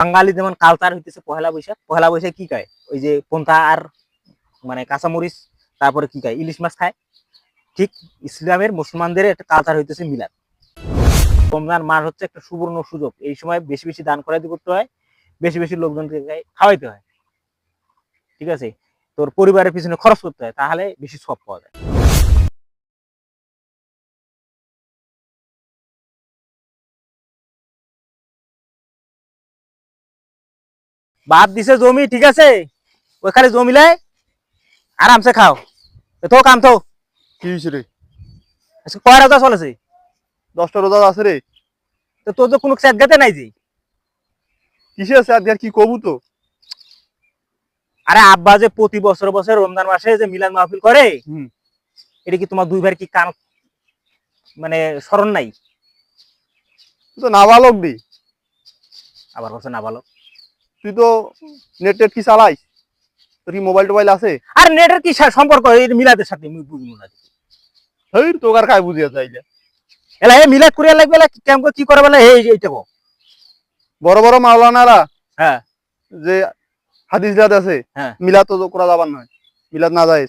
বাঙালি যেমন কালচার হইতেছে পহেলা বৈশাখ পহেলা বৈশাখ কি খায়? ওই যে পন্থা আর মানে কাঁচামরিচ, তারপরে কি খায়? ইলিশ মাছ খায়। ঠিক ইসলামের মুসলমানদের একটা কালচার হইতেছে মিলাদ। রমজান মাস হচ্ছে একটা সুবর্ণ সুযোগ। এই সময় বেশি বেশি দান করাইতে করতে হয়, বেশি বেশি লোকজনকে খাওয়াইতে হয়। ঠিক আছে? তোর পরিবারের পিছনে খরচ করতে হয়, তাহলে বেশি সব পাওয়া যায়। বাদ দিছে জমি ঠিক আছে? ওইখানে জমিলে আরামসে খাও। তো কাম তো। কি হয়েছে রে? আজকে কয় রাজা চলেছে? দশটা রোজা আছে রে। তো তোর তো কোনো গাতে নাই যে? কিসে আছে আর কি কবু তো? আরে আব্বা যে প্রতি বছর বছর রমজান মাসে যে মিলাদ মাহফিল করে হুম। এটা কি তোমার দুইবার কি কান মানে স্মরণ নাই? তো নাবালক দি আবার বছর না ভালো তুই তো নেট টেট কি চালাইস? তোর কি মোবাইল টোবাইল আছে? আর নেটের কি সম্পর্ক? এই মিলাদের সাথে আমি বুঝব না। হেই তোর আর খাই বুঝিয়া চাইলে। এলা এই মিলাদ করিয়া লাগবে এলা? কেমন কি করে বলে এই এইটা বড় বড় মাওলানারা হ্যাঁ। যে হাদিস রাত আছে হ্যাঁ। মিলাদ তো করা যাবার নয়। মিলাদ না যায়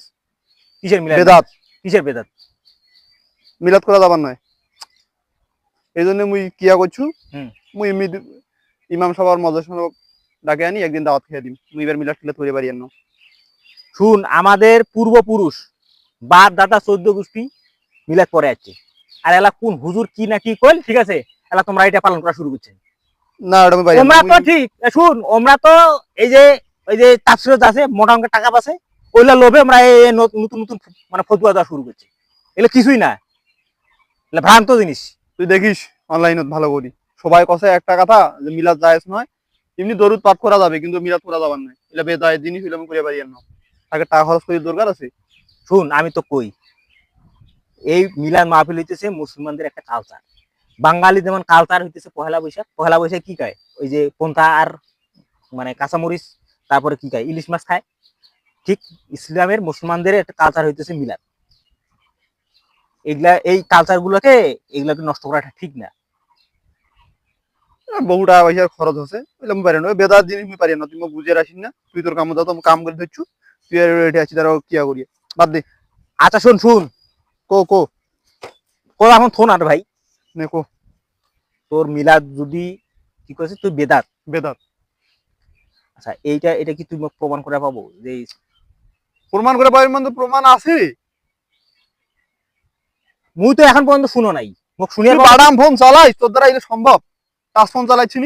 কিসের মিলাদ? বেদাত। কিসের বেদাত? মিলাদ করা যাবার নয়। এই জন্য মুই কিয়া করছু। মুই ইমাম মজার সঙ্গে ডাকে আনি একদিন দাওয়াত খেয়ে দিম মুই এবার মিলাদ টিলাদ করে বাড়ি আনো শুন আমাদের পূর্বপুরুষ বাপ দাদা চোদ্দ গোষ্ঠী মিলাদ করে যাচ্ছে আর এলা কোন হুজুর কি না কি কইল ঠিক আছে? এলা তোমরা এটা পালন করা শুরু করছে। না। ওমরা তো ঠিক শুন ওমরা তো এই যে ওই যে তাফসিরত আছে মোটা অঙ্কের টাকা পাচ্ছে ওইলা লোভে আমরা এই এই নতুন নতুন মানে ফতুয়া দেওয়া শুরু করছি। এগুলো কিছুই না। এগুলো ভ্রান্ত জিনিস। তুই দেখিস অনলাইনত ভালো করি। সবাই কষে একটা কথা যে মিলাদ জায়েজ নয় এমনি দরুদ পাঠ করা যাবে, কিন্তু মিলাদ করা যাবার নয় এটা বেদায় জিনিস হইলে, আমি করে বাড়ি আনো তাকে টাকা খরচ করি দরকার আছে? শুন, আমি তো কই, এই মিলাদ মাহফিল হইতেছে মুসলমানদের একটা কালচার বাঙালি যেমন কালচার হইতেছে পহেলা বৈশাখ পহেলা বৈশাখ কি খায়? ওই যে পন্থা আর মানে কাঁচামরিচ, তারপরে কি খায়? ইলিশ মাছ খায়। ঠিক ইসলামের মুসলমানদের একটা কালচার হইতেছে মিলাদ। এগুলা, এই কালচার গুলোকে, এগুলাকে নষ্ট করাটা ঠিক না। বহু টাকা পয়সার খরচ হচ্ছে বলে আমি পারি না। বেদার জিনিস আমি পারি না। তুই বুঝে রাখিস না। তুই তোর কাম দাও তো কাম করে দিচ্ছু তুই আর রেডি আছিস তারা কিয়া করিয়ে বাদ দে। আচ্ছা শুন শুন। কো কো। কো এখন থোন আর ভাই। নে কো। তোর মিলাদ যদি কি করেছিস তুই বেদাত বেদাত আচ্ছা এইটা এটা কি তুই প্রমাণ করে পাবো? যে প্রমাণ করে পাবি মানে প্রমাণ আছে। মুই তো এখন পর্যন্ত শুনো নাই। মোক শুনিয়ে বাদাম ফোন চালাইস তোর দ্বারা এটা সম্ভব। টাচ ফোন চালাইছি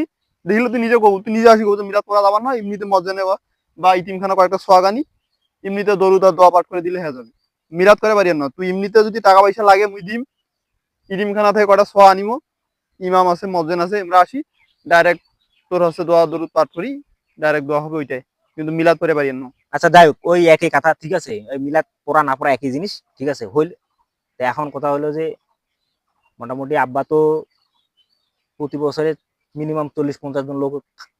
দেখিলে তুই নিজে কব তুই নিজে আসি কব মিলাদ করা যাবার না, এমনিতে মজা নেওয়া বা ইতিমখানা কয়েকটা সোয়াগানি এমনিতে দরুদ আর দোয়া পাঠ করে দিলে হয়ে যাবে। মিলাদ করে পারি না, তুই এমনিতে যদি টাকা পয়সা লাগে মুই দিম ইতিমখানা থেকে কয়টা সোয়া আনিমো, ইমাম আছে মসজিদ আছে, আমরা আসি ডাইরেক্ট তোর হচ্ছে দোয়া, দরুদ পাঠ করি ডাইরেক্ট দোয়া হবে ওইটাই, কিন্তু মিলাদ করে পারি না। আচ্ছা যাই হোক, ওই একই কথা, ঠিক আছে, ওই মিলাদ পড়া না পড়া একই জিনিস, ঠিক আছে, হইল এখন কথা হলো যে, মোটামুটি আব্বা তো প্রতি বছরে মিনিমাম চল্লিশ পঞ্চাশ জন লোক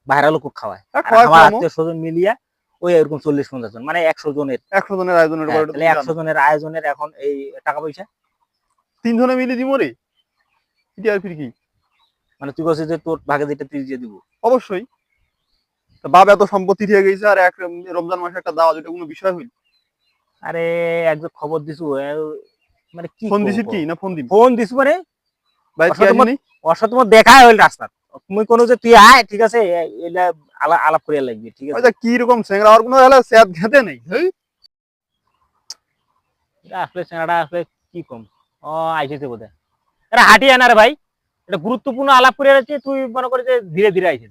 বাইরের লোক খাওয়ায়। আমার আত্মীয় স্বজন মিলিয়া ওই এরকম চল্লিশ পঞ্চাশ জন মানে একশো জনের। একশো জনের আয়োজনের হ্যাঁ, একশো জনের আয়োজনের এখন এই টাকা পয়সা তিনজনে মিলে দিব রে? এটা আর কি? মানে তুই বলছিস যে তোর ভাগে যেটা তুই দিয়ে দিব। অবশ্যই। বাপ এত সম্পত্তি থেকে গেছে আর এক রমজান মাসে একটা দাওয়া যেটা কোনো বিষয় হইল? আরে একজন খবর দিছু মানে কি ফোন? দিছিস কি? না ফোন দিবি? ফোন দিছু মানে ভাই অসাধু ওর তোমার দেখা হইল রাস্তা তুমি কোনো যে তুই আয় ঠিক আছে এ- আলাপ করিয়া লাগবে ঠিক আছে? কি রকম সেংরা আর কোনো হলে স্যাদ খেতে নেই এটা আসলে চেনাটা আসলে কি কম? ও আইসেছে বোধহয়। আরে হাঁটি আনা ভাই। এটা গুরুত্বপূর্ণ আলাপ করে আছে তুই মনে করে যে ধীরে ধীরে আইসে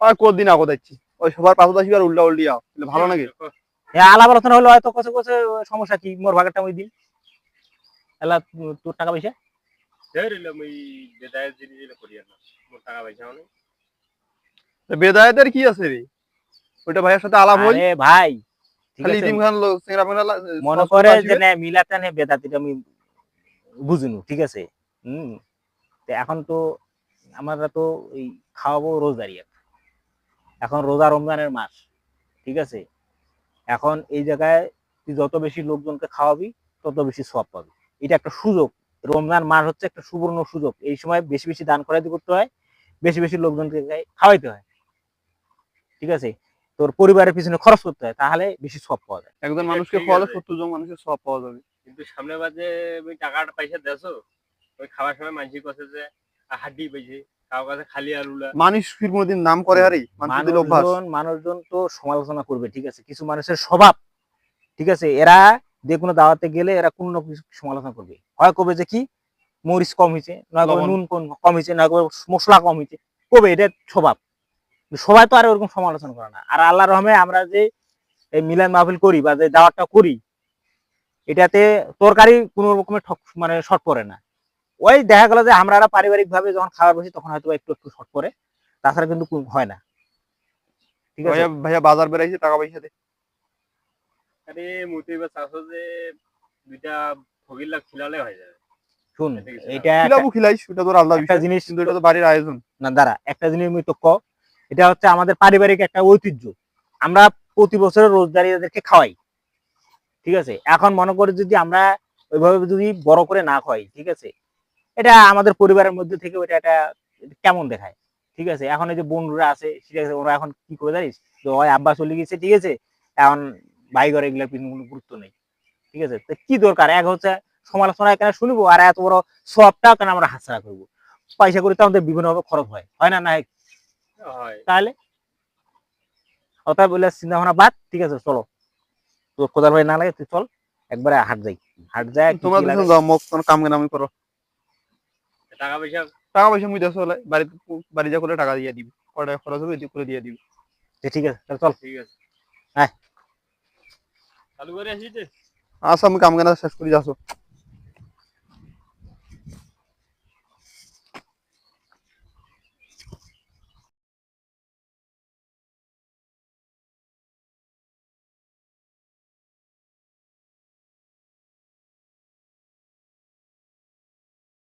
আর কদিন আগত যাচ্ছি ওই সবার পাশে দাসি আর উল্টা উল্টি আও ভালো নাকি? হ্যাঁ আলাপ আলোচনা হলো হয়তো কছে কছে সমস্যা কি? মোর ভাগেরটা আমি দিন। এলা তোর টাকা পয়সা? বেদায়েতের কি আছে রে ওইটা ভাইয়ের সাথে আলাপ হই আরে ভাই খালি আছে? খান লোক সেংরা ফেংরা মনে করে যে না মিলাতে নে বেদাতিটা আমি বুঝিনু ঠিক আছে হম তো এখন তো আমরা তো এই খাওয়াবো এখন। এখন রোজা রমজানের মাস ঠিক আছে এখন এই জায়গায় তুই যত বেশি লোকজনকে খাওয়াবি তত বেশি সব পাবি এটা একটা সুযোগ রমজান মাস হচ্ছে একটা সুবর্ণ সুযোগ। এই সময় বেশি বেশি দান করাইতে করতে হয় বেশি বেশি লোকজনকে খাওয়াইতে হয়। ঠিক আছে? তোর পরিবারের পিছনে খরচ করতে হয় তাহলে বেশি সব পাওয়া যায়। একজন মানুষকে ঠিক খাওয়ালে। সত্তর জন মানুষের সব পাওয়া যাবে। কিন্তু সামনে বাজে ওই টাকাটা পয়সা দেছো ওই খাওয়ার সময় মানুষ কাছে যে হাড্ডি পেয়েছে কারও কাছে খালি আলুলা মানুষ ফির নাম করে হারি? মানুষ দিলে অভ্যাস। মানুষজন মানুষজন তো সমালোচনা করবে ঠিক আছে? কিছু মানুষের স্বভাব ঠিক আছে? এরা যে কোনো দাওয়াতে গেলে এরা কোনো না কিছু সমালোচনা করবে। হয় কবে যে কি? মরিচ কম হয়েছে নয় কবে নুন কম- কম হয়েছে নয় কবে মশলা কম হয়েছে। কবে? এটা স্বভাব। সবাই তো আর ওরকম সমালোচনা করে না। আর আল্লাহ রহমে আমরা যে এই মিলান মাহফিল করি বা যে দাওয়াতটা করি এটাতে তরকারি কোনো রকমের ঠক মানে শর্ট পড়ে না। ওই দেখা গেল যে আমরা পারিবারিক ভাবে যখন খাবার বসি তখন হয়তো একটু একটু শর্ট পড়ে। তাছাড়া কিন্তু হয় না। ঠিক আছে? ভাইয়া বাজার বেড়াইছে টাকা পয়সা দে। আরে চাষো যে দুইটা ফকির লাখ খিলালে হয়ে যাবে শুন এটা কিছু না। এটা একটা- খিলাবু খিলাইস ওটা তোর আলাদা একটা জিনিস কিন্তু এটা তো বাড়ির আয়োজন। না দাঁড়া একটা জিনিস আমি তো ক এটা হচ্ছে আমাদের পারিবারিক একটা ঐতিহ্য। আমরা প্রতি বছর রোজদারি এদেরকে খাওয়াই ঠিক আছে? এখন মনে করি যদি আমরা ওইভাবে যদি বড় করে না খাওয়াই ঠিক আছে? এটা আমাদের পরিবারের মধ্যে থেকে ওটা একটা কেমন দেখায় ঠিক আছে? এখন এই যে বন্ধুরা আছে ঠিক আছে ওরা এখন কি করে জানিস? তো ওই আব্বা চলে গেছে ঠিক আছে? এখন ভাই ঘরে এগুলোর পিছনে কোনো গুরুত্ব নেই। ঠিক আছে? তো কি দরকার? এক হচ্ছে সমালোচনা কেন শুনব আর এত বড় সবটা কেন আমরা হাতছাড়া করব? পয়সা করে তো আমাদের বিভিন্নভাবে খরচ হয়। হয় না না তাহলে? অতএব বলে চিন্তা ভাবনা বাদ ঠিক আছে? চলো। তোর কোদাল ভাই না লাগে তুই চল। একবারে হাট যাই। হাট কি তোমরা? দুজন যাও মোক তোমার কাম কেন আমি করো। টাকা পয়সা? টাকা পয়সা মুই দেশে হলে বাড়িতে বাড়ি যা করে টাকা দিয়ে দিবি। কয় টাকা খরচ হবে করে দিয়ে দিবি। ঠিক আছে তাহলে চল। ঠিক আছে। হ্যাঁ। চালু করে আসিছে আচ্ছা আমি কাম কেনা শেষ করে যাচ্ছ।